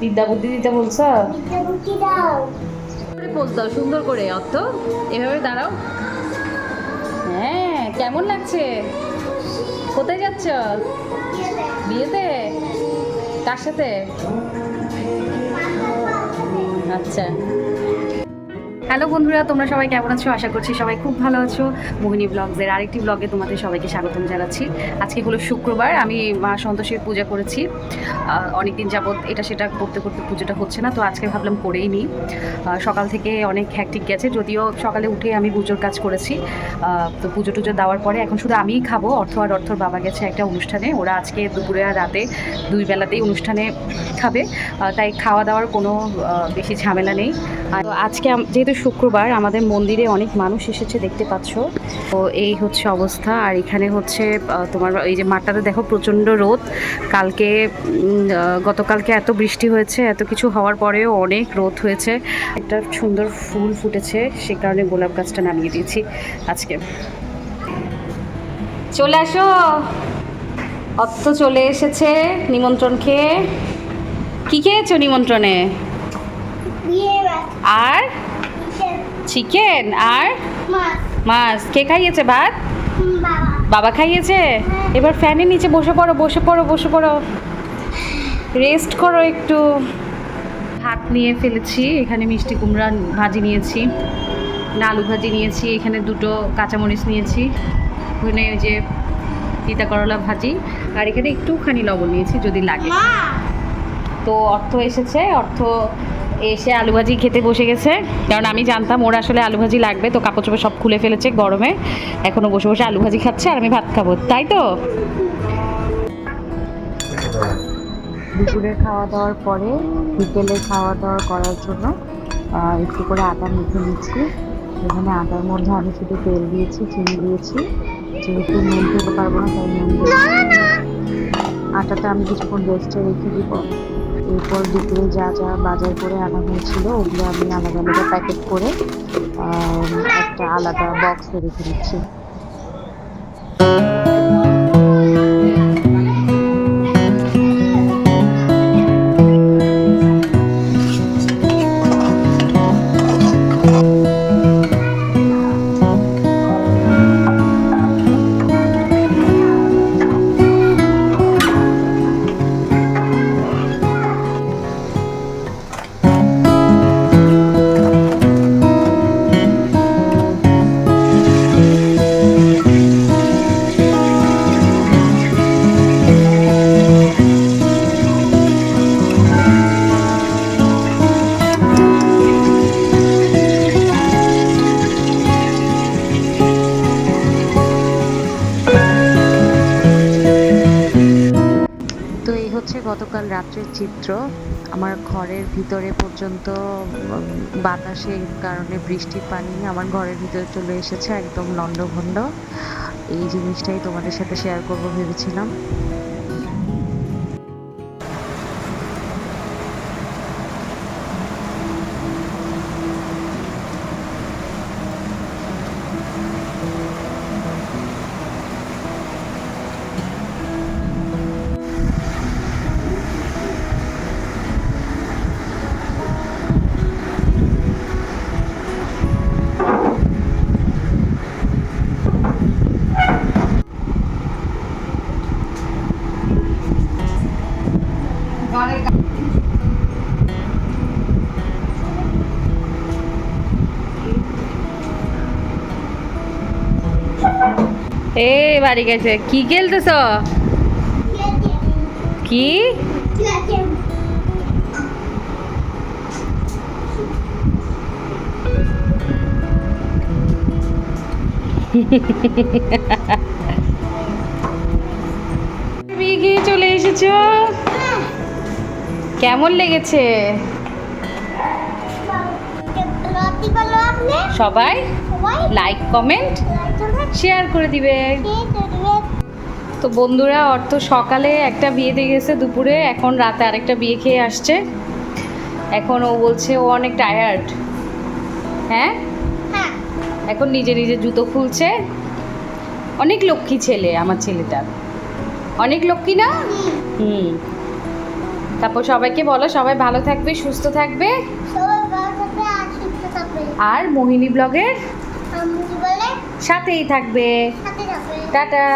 বিদ্যা বুদ্ধি দিতে বলছো? করে দাও। পোজ দাও সুন্দর করে অর্থ। এভাবে দাঁড়াও। হ্যাঁ কেমন লাগছে? কোথায় যাচ্ছ? বিয়েতে? কার সাথে? আচ্ছা। হ্যালো বন্ধুরা, তোমরা সবাই কেমন আছো? আশা করছি সবাই খুব ভালো আছো। মোহিনী ব্লগসের আরেকটি ব্লগে তোমাদের সবাইকে স্বাগতম জানাচ্ছি। আজকে হলো শুক্রবার, আমি মা সন্তোষীর পূজা করেছি। অনেক দিন যাবৎ এটা সেটা করতে করতে পুজোটা হচ্ছে না, তো আজকে ভাবলাম করেই নিই। সকাল থেকে অনেক হ্যাকটিক গেছে, যদিও সকালে উঠে আমি পুজোর কাজ করেছি। তো পুজো টুজো দেওয়ার পরে এখন শুধু আমিই খাব, অর্থ আর অর্থর বাবা গেছে একটা অনুষ্ঠানে। ওরা আজকে দুপুরে আর রাতে দুই বেলাতেই অনুষ্ঠানে খাবে। তাই খাওয়া দাওয়ার কোনো বেশি ঝামেলা নেই। আর আজকে যেহেতু শুক্রবার আমাদের মন্দিরে অনেক মানুষ এসেছে দেখতে পাচ্ছ। তো এই হচ্ছে অবস্থা। আর এখানে হচ্ছে তোমার এই যে মাঠটাতে দেখো প্রচণ্ড রোদ। কালকে গতকালকে এত বৃষ্টি হয়েছে এত কিছু হওয়ার পরেও অনেক রোদ হয়েছে। একটা সুন্দর ফুল ফুটেছে সে কারণে গোলাপ গাছটা নামিয়ে দিয়েছি আজকে। চলে আসো। অত্ত চলে এসেছে নিমন্ত্রণ খেয়ে। কি খেয়েছো নিমন্ত্রণে? আর? চিকেন আর? মাছ। কে খাইয়েছে ভাত? বাবা। খাইয়েছে? এবার ফ্যানের নিচে বসে পড়ো বসে পড়ো বসে পড়ো। রেস্ট করো একটু। ভাত নিয়ে ফেলেছি। এখানে মিষ্টি কুমড়া ভাজি নিয়েছি। না আলু ভাজি নিয়েছি। এখানে দুটো কাঁচামরিচ নিয়েছি। ওখানে ওই যে তিতা করলা ভাজি। আর এখানে একটুখানি লবণ নিয়েছি যদি লাগে। তো অর্থ এসেছে। অর্থ এসে আলু ভাজি খেতে বসে গেছে। কারণ আমি জানতাম ওর আসলে আলু ভাজি লাগবে, তো কাপড় চোপড় সব খুলে ফেলেছে গরমে। এখনও বসে বসে আলু ভাজি খাচ্ছে আর আমি ভাত খাব, তাই তো? দুপুরের খাওয়া দাওয়ার পরে বিকেলে খাওয়া দাওয়া করার জন্য একটু করে আটা মেখে নিচ্ছি। এখানে আটার মধ্যে আমি শুধু তেল দিয়েছি, চিনি দিয়েছি। যেহেতু নুন খেতে পারব না, তাই নুন আটাটা আমি কিছুক্ষণ রেস্টে রেখে দিব। এরপর দুপুরে যা যা বাজার করে আনা হয়েছিল, ওগুলো আমি আলাদা আলাদা প্যাকেট করে একটা আলাদা বক্সে রেখে দিচ্ছি। গতকাল রাত্রের চিত্র, আমার ঘরের ভিতরে পর্যন্ত বাতাসের কারণে বৃষ্টির পানি আমার ঘরের ভিতরে চলে এসেছে, একদম লণ্ডভণ্ড এই জিনিসটাই তোমাদের সাথে শেয়ার করব ভেবেছিলাম। এ বাড়ি গেছে। কি খেলতেছ? কি? চলে এসেছ? কেমন লেগেছে? সবাই লাইক কমেন্ট শেয়ার করে দিবে। তো বন্ধুরা অর্থ সকালে একটা বিয়ে দিয়ে গেছে দুপুরে এখন রাতে আরেকটা বিয়ে খেয়ে আসছে। এখন ও বলছে ও অনেক টায়ার্ড হ্যাঁ? হ্যাঁ এখন নিজে নিজে জুতো খুলছে। অনেক লক্ষ্মী ছেলে আমার ছেলেটা অনেক লক্ষ্মী না? হুম। তারপর সবাইকে বলো সবাই ভালো থাকবে সুস্থ থাকবে। আর মোহিনী ব্লগের সাথেই থাকবে। টাটা।